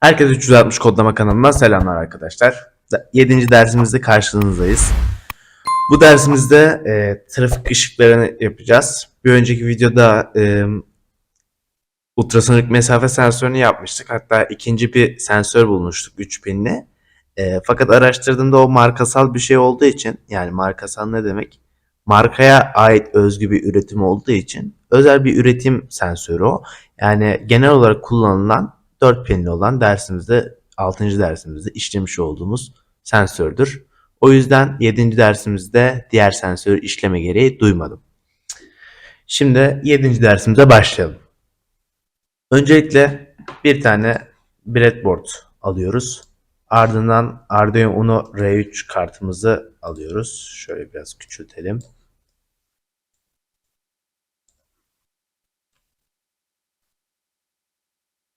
Herkese 360 kodlama kanalından selamlar arkadaşlar. 7. dersimizde karşınızdayız. Bu dersimizde e, trafik ışıklarını yapacağız. Bir önceki videoda e, ultrasonik mesafe sensörünü yapmıştık. Hatta ikinci bir sensör bulmuştuk 3 pinli. E, fakat araştırdığımda o markasal bir şey olduğu için yani markasal ne demek? Markaya ait özgü bir üretim olduğu için özel bir üretim sensörü o. Yani genel olarak kullanılan 4 pinli olan dersimizde 6. dersimizde işlemiş olduğumuz sensördür. O yüzden 7. dersimizde diğer sensörü işleme gereği duymadım. Şimdi 7. dersimize başlayalım. Öncelikle bir tane breadboard alıyoruz. Ardından Arduino Uno R3 kartımızı alıyoruz. Şöyle biraz küçültelim.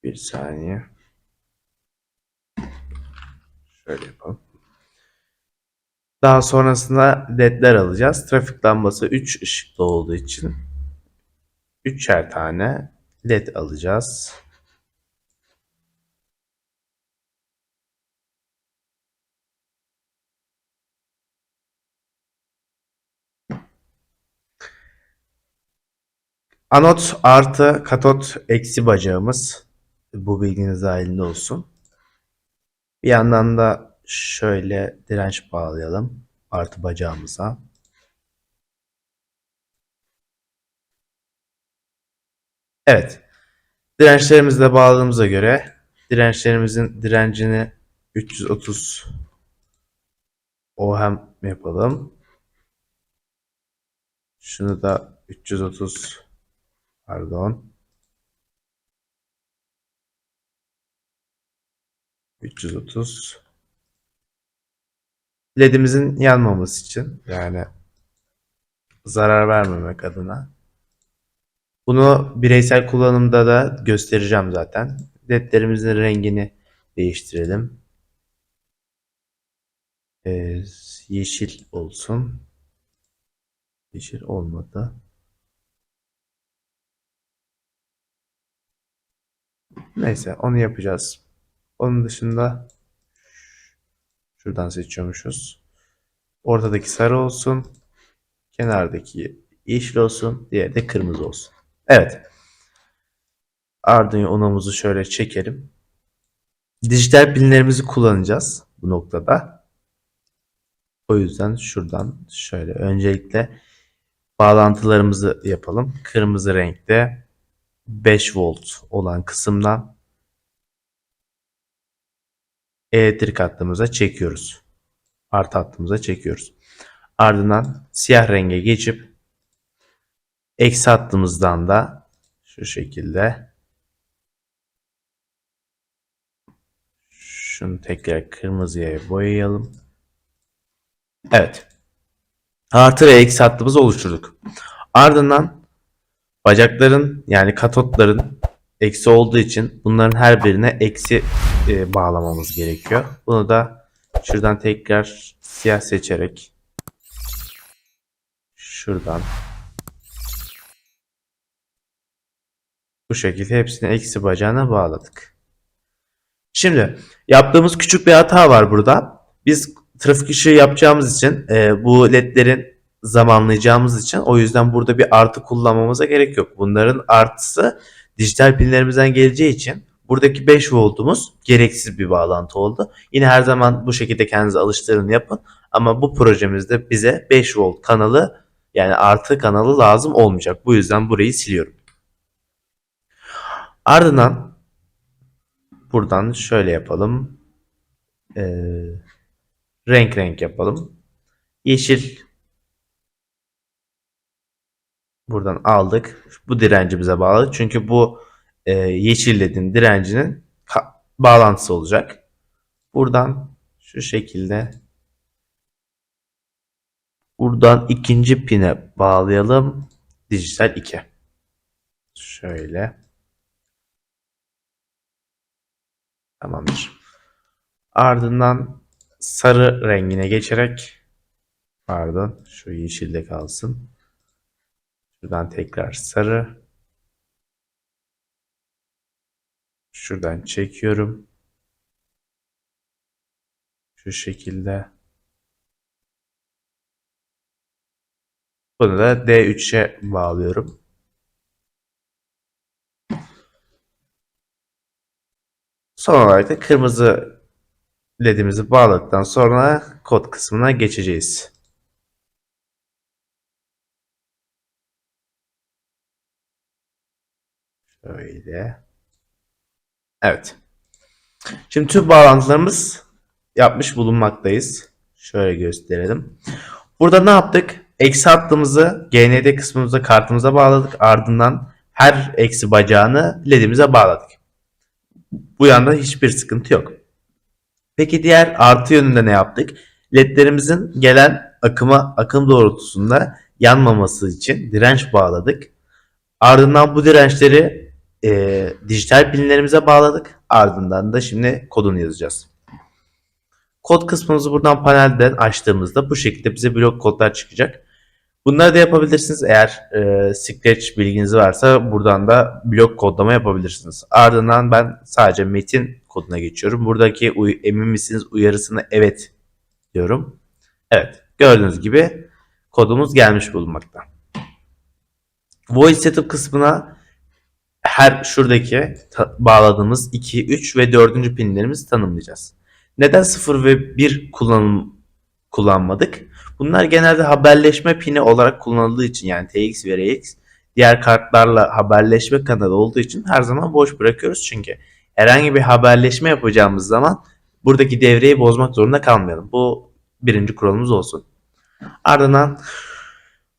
Bir saniye. Şöyle yapalım. Daha sonrasında ledler alacağız. Trafik lambası 3 ışıklı olduğu için 3'er tane led alacağız. Anot artı katot eksi bacağımız bu bilginiz dahilinde olsun. Bir yandan da şöyle direnç bağlayalım artı bacağımıza. Evet. Dirençlerimizle bağladığımıza göre dirençlerimizin direncini 330 ohm yapalım. Şunu da 330 pardon 330 ledimizin yanmaması için yani zarar vermemek adına bunu bireysel kullanımda da göstereceğim zaten. Ledlerimizin rengini değiştirelim. Ee, yeşil olsun. Yeşil olmadı. Neyse onu yapacağız. Onun dışında şuradan seçiyormuşuz. Ortadaki sarı olsun. Kenardaki yeşil olsun. Diğeri de kırmızı olsun. Evet. Arduino Uno'muzu şöyle çekelim. Dijital pinlerimizi kullanacağız bu noktada. O yüzden şuradan şöyle öncelikle bağlantılarımızı yapalım. Kırmızı renkte 5 volt olan kısımdan elektrik hattımıza çekiyoruz. Artı hattımıza çekiyoruz. Ardından siyah renge geçip eksi hattımızdan da şu şekilde şunu tekrar kırmızıya boyayalım. Evet. Artı ve eksi hattımızı oluşturduk. Ardından bacakların yani katotların eksi olduğu için bunların her birine eksi e, bağlamamız gerekiyor. Bunu da şuradan tekrar siyah seçerek şuradan bu şekilde hepsini eksi bacağına bağladık. Şimdi yaptığımız küçük bir hata var burada. Biz trafik ışığı yapacağımız için e, bu ledlerin zamanlayacağımız için o yüzden burada bir artı kullanmamıza gerek yok. Bunların artısı dijital pinlerimizden geleceği için buradaki 5 voltumuz gereksiz bir bağlantı oldu. Yine her zaman bu şekilde kendinize alıştırın yapın. Ama bu projemizde bize 5 volt kanalı yani artı kanalı lazım olmayacak. Bu yüzden burayı siliyorum. Ardından buradan şöyle yapalım. Ee, renk renk yapalım. Yeşil buradan aldık. Bu direnci bize bağladık. Çünkü bu e, yeşil ledin direncinin bağlantısı olacak. Buradan şu şekilde buradan ikinci pine bağlayalım. Dijital 2. Şöyle. Tamamdır. Ardından sarı rengine geçerek pardon şu yeşilde kalsın. Şuradan tekrar sarı. Şuradan çekiyorum. Şu şekilde. Bunu da D3'e bağlıyorum. Son olarak da kırmızı ledimizi bağladıktan sonra kod kısmına geçeceğiz. Şöyle. Evet. Şimdi tüm bağlantılarımız yapmış bulunmaktayız. Şöyle gösterelim. Burada ne yaptık? Eksi hattımızı GND kısmımıza kartımıza bağladık. Ardından her eksi bacağını ledimize bağladık. Bu yanda hiçbir sıkıntı yok. Peki diğer artı yönünde ne yaptık? Ledlerimizin gelen akıma akım doğrultusunda yanmaması için direnç bağladık. Ardından bu dirençleri e, dijital pinlerimize bağladık. Ardından da şimdi kodunu yazacağız. Kod kısmımızı buradan panelden açtığımızda bu şekilde bize blok kodlar çıkacak. Bunları da yapabilirsiniz. Eğer e, Scratch bilginiz varsa buradan da blok kodlama yapabilirsiniz. Ardından ben sadece metin koduna geçiyorum. Buradaki emin misiniz uyarısını evet diyorum. Evet gördüğünüz gibi kodumuz gelmiş bulunmakta. Voice setup kısmına her şuradaki bağladığımız 2, 3 ve 4. pinlerimizi tanımlayacağız. Neden 0 ve 1 kullanım kullanmadık? Bunlar genelde haberleşme pini olarak kullanıldığı için yani TX ve RX diğer kartlarla haberleşme kanalı olduğu için her zaman boş bırakıyoruz çünkü herhangi bir haberleşme yapacağımız zaman buradaki devreyi bozmak zorunda kalmayalım. Bu birinci kuralımız olsun. Ardından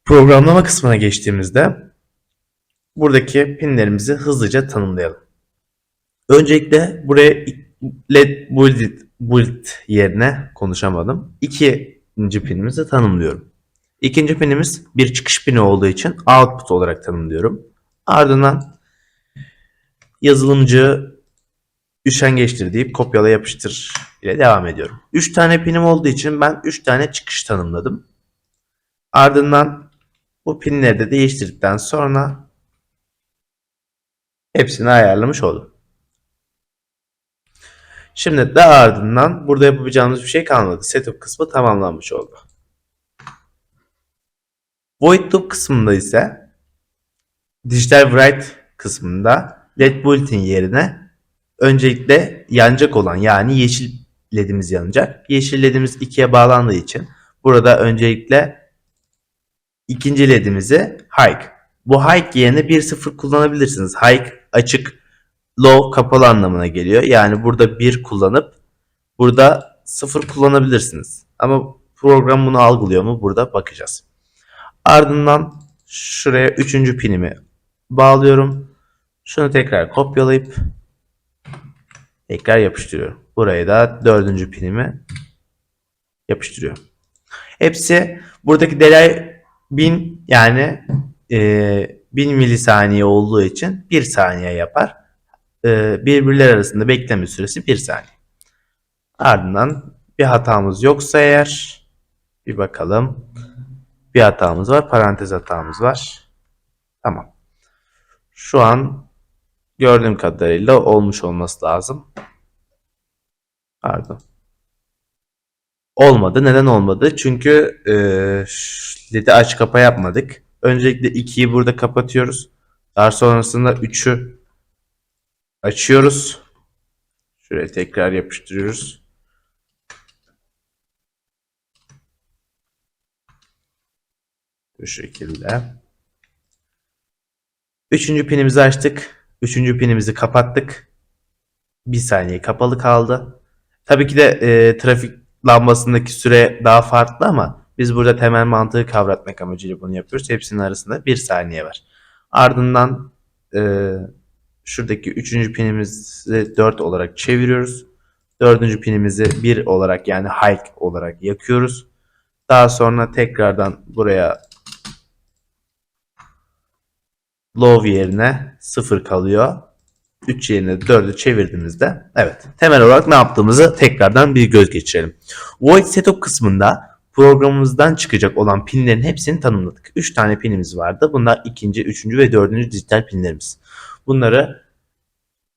programlama kısmına geçtiğimizde buradaki pinlerimizi hızlıca tanımlayalım. Öncelikle buraya led build, build yerine konuşamadım. İkinci pinimizi tanımlıyorum. İkinci pinimiz bir çıkış pini olduğu için output olarak tanımlıyorum. Ardından yazılımcı üşengeçtir deyip kopyala yapıştır ile devam ediyorum. 3 tane pinim olduğu için ben 3 tane çıkış tanımladım. Ardından bu pinleri de değiştirdikten sonra hepsini ayarlamış oldum. Şimdi daha ardından burada yapabileceğimiz bir şey kalmadı. Setup kısmı tamamlanmış oldu. Void loop kısmında ise dijital write kısmında led bulletin yerine öncelikle yanacak olan yani yeşil ledimiz yanacak. Yeşil ledimiz 2'ye bağlandığı için burada öncelikle ikinci ledimizi high. Bu high yerine 1.0 kullanabilirsiniz. High açık low kapalı anlamına geliyor. Yani burada 1 kullanıp burada 0 kullanabilirsiniz. Ama program bunu algılıyor mu? Burada bakacağız. Ardından şuraya 3. pinimi bağlıyorum. Şunu tekrar kopyalayıp tekrar yapıştırıyorum. Buraya da 4. pinimi yapıştırıyorum. Hepsi buradaki delay 1000 yani e, 1000 milisaniye olduğu için 1 saniye yapar e, birbirler arasında bekleme süresi 1 saniye. Ardından bir hatamız yoksa eğer bir bakalım. Bir hatamız var. Parantez hatamız var. Tamam. Şu an gördüğüm kadarıyla olmuş olması lazım. Pardon. Olmadı. Neden olmadı? Çünkü e, LED'i aç kapa yapmadık. Öncelikle 2'yi burada kapatıyoruz. Daha sonrasında 3'ü açıyoruz. Şuraya tekrar yapıştırıyoruz. Bu şekilde. Üçüncü pinimizi açtık. Üçüncü pinimizi kapattık. Bir saniye kapalı kaldı. Tabii ki de e, trafik lambasındaki süre daha farklı ama biz burada temel mantığı kavratmak amacıyla bunu yapıyoruz. Hepsinin arasında bir saniye var. Ardından e, şuradaki üçüncü pinimizi 4 olarak çeviriyoruz. Dördüncü pinimizi 1 olarak yani high olarak yakıyoruz. Daha sonra tekrardan buraya low yerine 0 kalıyor. 3 yerine 4'ü çevirdiğimizde evet temel olarak ne yaptığımızı tekrardan bir göz geçirelim. Void setup kısmında programımızdan çıkacak olan pinlerin hepsini tanımladık. 3 tane pinimiz vardı. Bunlar ikinci, üçüncü ve dördüncü dijital pinlerimiz. Bunları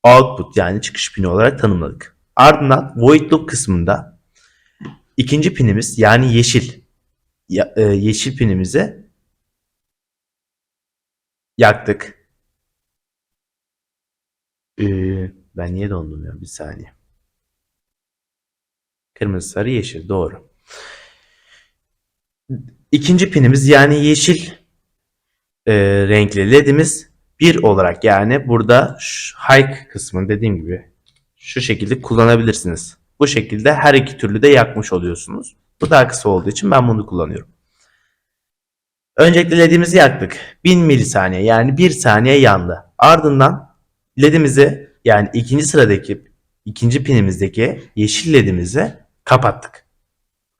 output yani çıkış pini olarak tanımladık. Ardından void loop kısmında ikinci pinimiz yani yeşil e, yeşil pinimizi yaktık. Ee, ben niye dondum ya? Bir saniye. Kırmızı, sarı, yeşil. Doğru. İkinci pinimiz yani yeşil e, renkli ledimiz bir olarak yani burada hike kısmını dediğim gibi şu şekilde kullanabilirsiniz. Bu şekilde her iki türlü de yakmış oluyorsunuz. Bu daha kısa olduğu için ben bunu kullanıyorum. Öncelikle ledimizi yaktık. 1000 milisaniye yani 1 saniye yandı. Ardından ledimizi yani ikinci sıradaki ikinci pinimizdeki yeşil ledimizi kapattık.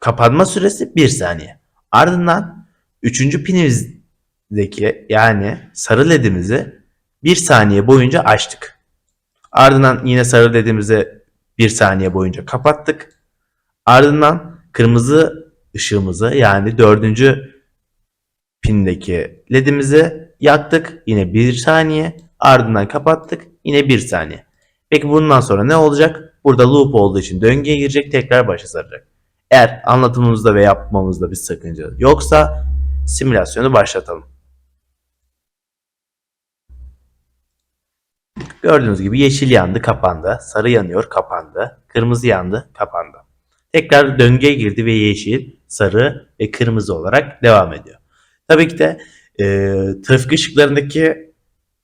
Kapanma süresi 1 saniye. Ardından üçüncü pinimizdeki yani sarı ledimizi 1 saniye boyunca açtık. Ardından yine sarı ledimizi 1 saniye boyunca kapattık. Ardından kırmızı ışığımızı yani dördüncü pindeki ledimizi yaktık. Yine 1 saniye. Ardından kapattık. Yine 1 saniye. Peki bundan sonra ne olacak? Burada loop olduğu için döngüye girecek. Tekrar başa saracak. Eğer anlatımımızda ve yapmamızda bir sakınca yoksa simülasyonu başlatalım. Gördüğünüz gibi yeşil yandı, kapandı. Sarı yanıyor, kapandı. Kırmızı yandı, kapandı. Tekrar döngüye girdi ve yeşil, sarı ve kırmızı olarak devam ediyor. Tabii ki de e, trafik ışıklarındaki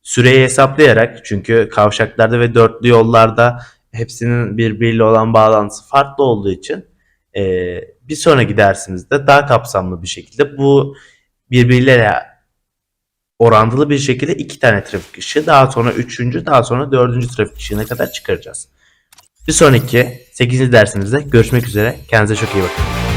süreyi hesaplayarak çünkü kavşaklarda ve dörtlü yollarda hepsinin birbiriyle olan bağlantısı farklı olduğu için e, bir sonraki dersimizde daha kapsamlı bir şekilde bu birbirleriyle orantılı bir şekilde iki tane trafik ışığı daha sonra üçüncü daha sonra dördüncü trafik ışığına kadar çıkaracağız. Bir sonraki 8. dersimizde görüşmek üzere. Kendinize çok iyi bakın.